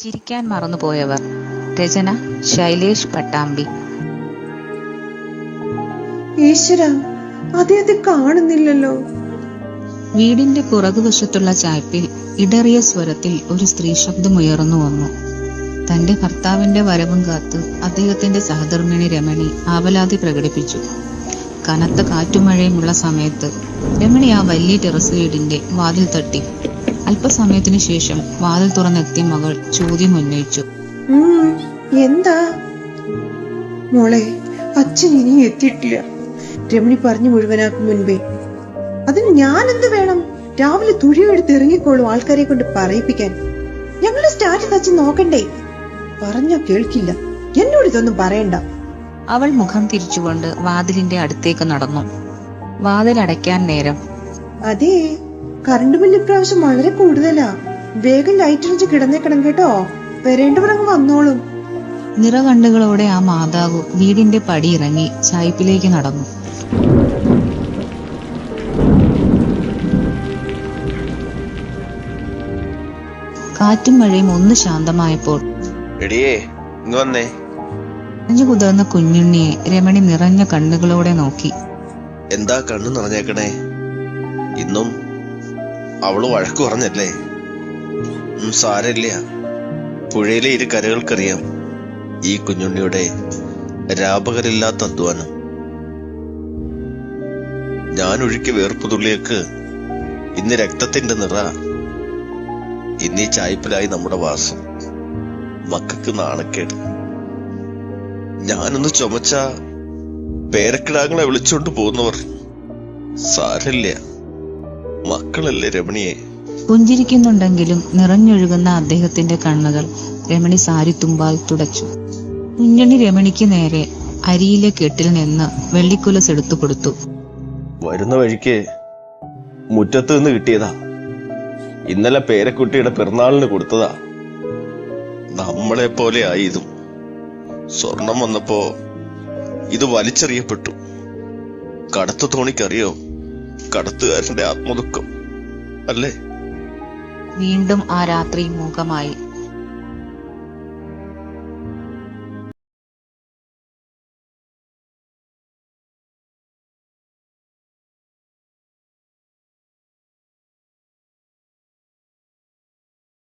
ചിരിക്കാൻ മറന്നുപോയവർ. രചന ശൈലേഷ് പട്ടാമ്പി. ഈശ്വര അദ്ദേഹത്തെ കാണുന്നില്ലല്ലോ. വീടിന്റെ പുറകുവശത്തുള്ള ചായ്പിൽ ഇടറിയ സ്വരത്തിൽ ഒരു സ്ത്രീ ശബ്ദം ഉയർന്നു വന്നു. തന്റെ ഭർത്താവിന്റെ വരവും കാത്ത് അദ്ദേഹത്തിന്റെ സഹധർമ്മിണി രമണി ആവലാതി പ്രകടിപ്പിച്ചു. കനത്ത കാറ്റുമഴയുമുള്ള സമയത്ത് രമണി ആ വലിയ ടെറസ് വീടിന്റെ വാതിൽ തട്ടി അല്പസമയത്തിനു ശേഷം വാതിൽ തുറന്നെത്തിയ മകൾ ചോദ്യം ഉന്നയിച്ചു. എന്താ? മോളെ അച്ഛൻ ഇനി എത്തിയിട്ടില്ല. രമണി പറഞ്ഞു മുഴുവനാക്കും മുൻപേ. അതിന് ഞാൻ എന്ത് വേണം? രാവിലെ തുഴിയെടുത്ത് ഇറങ്ങിക്കോളൂ ആൾക്കാരെ കൊണ്ട് പറയിപ്പിക്കാൻ. ഞങ്ങളുടെ സ്റ്റാറ്റസ് അച്ഛൻ നോക്കണ്ടേ? പറഞ്ഞ കേൾക്കില്ല. എന്നോട് ഇതൊന്നും പറയണ്ട. അവൾ മുഖം തിരിച്ചുകൊണ്ട് വാതിലിന്റെ അടുത്തേക്ക് നടന്നു. വാതിൽ അടയ്ക്കാൻ നേരം. അതെ കറണ്ട് ബില്ല് ഇപ്രാവശ്യം വളരെ കൂടുതലാ. വേഗം ലൈറ്റ് അടിച്ച് കിടന്നേക്കണം കേട്ടോ. വരേണ്ടവർ അങ്ങ് വന്നോളും നിറകണ്ണുകളോടെ ആ മാതാവ് വീടിന്റെ പടി ഇറങ്ങി ചായ്പിലേക്ക് നടന്നു. കാറ്റും മഴയും ഒന്ന് ശാന്തമായപ്പോൾ എടിയേ ഇങ്ങ് വന്നേ. അഞ്ഞു കുതിർന്ന കുഞ്ഞുണ്ണിയെ രമണി നിറഞ്ഞ കണ്ണുകളോടെ നോക്കി. എന്താ കണ്ണു നിറഞ്ഞേക്കണേ? ഇന്നും അവൾ വഴക്ക് പറഞ്ഞല്ലേ? സാരമില്ല. പുഴയിലെ ഇരു കരകൾക്കറിയാം ഈ കുഞ്ഞുണ്ണിയുടെ രാപകരില്ലാത്ത അധ്വാനം. ഞാൻ ഒഴുക്കിയ വേർപ്പ് തുള്ളിയേക്ക് ഇന്ന് രക്തത്തിന്റെ നിറ ഇന്നീ ചായ്പിലായി നമ്മുടെ വാസം. മക്കൾക്ക് നാണക്കേട്. ഞാനൊന്ന് ചുമച്ച പേരക്കിടാങ്ങളെ വിളിച്ചോണ്ട് പോകുന്നവർ സാരല്ല മക്കളല്ലേ രമണിയെ? പുഞ്ചിരിക്കുന്നുണ്ടെങ്കിലും നിറഞ്ഞൊഴുകുന്ന അദ്ദേഹത്തിന്റെ കണ്ണുകൾ രമണി സാരിത്തുമ്പാൽ തുടച്ചു. കുഞ്ഞണി രമണിക്ക് നേരെ അരിയിലെ കെട്ടിൽ നിന്ന് വെള്ളിക്കുലസ് എടുത്തു കൊടുത്തു. വരുന്ന വഴിക്ക് മുറ്റത്ത് നിന്ന് കിട്ടിയതാ. ഇന്നലെ പേരക്കുട്ടിയുടെ പിറന്നാളിന് കൊടുത്തതാ. നമ്മളെ പോലെ ആയി ഇതും. സ്വർണം വന്നപ്പോ ഇത് വലിച്ചെറിയപ്പെട്ടു. കടത്തു തോണിക്കറിയോ? കടത്തുകാരന്റെ ആത്മദുഃഖം. അല്ലേ? വീണ്ടും ആ രാത്രി മൂകമായി.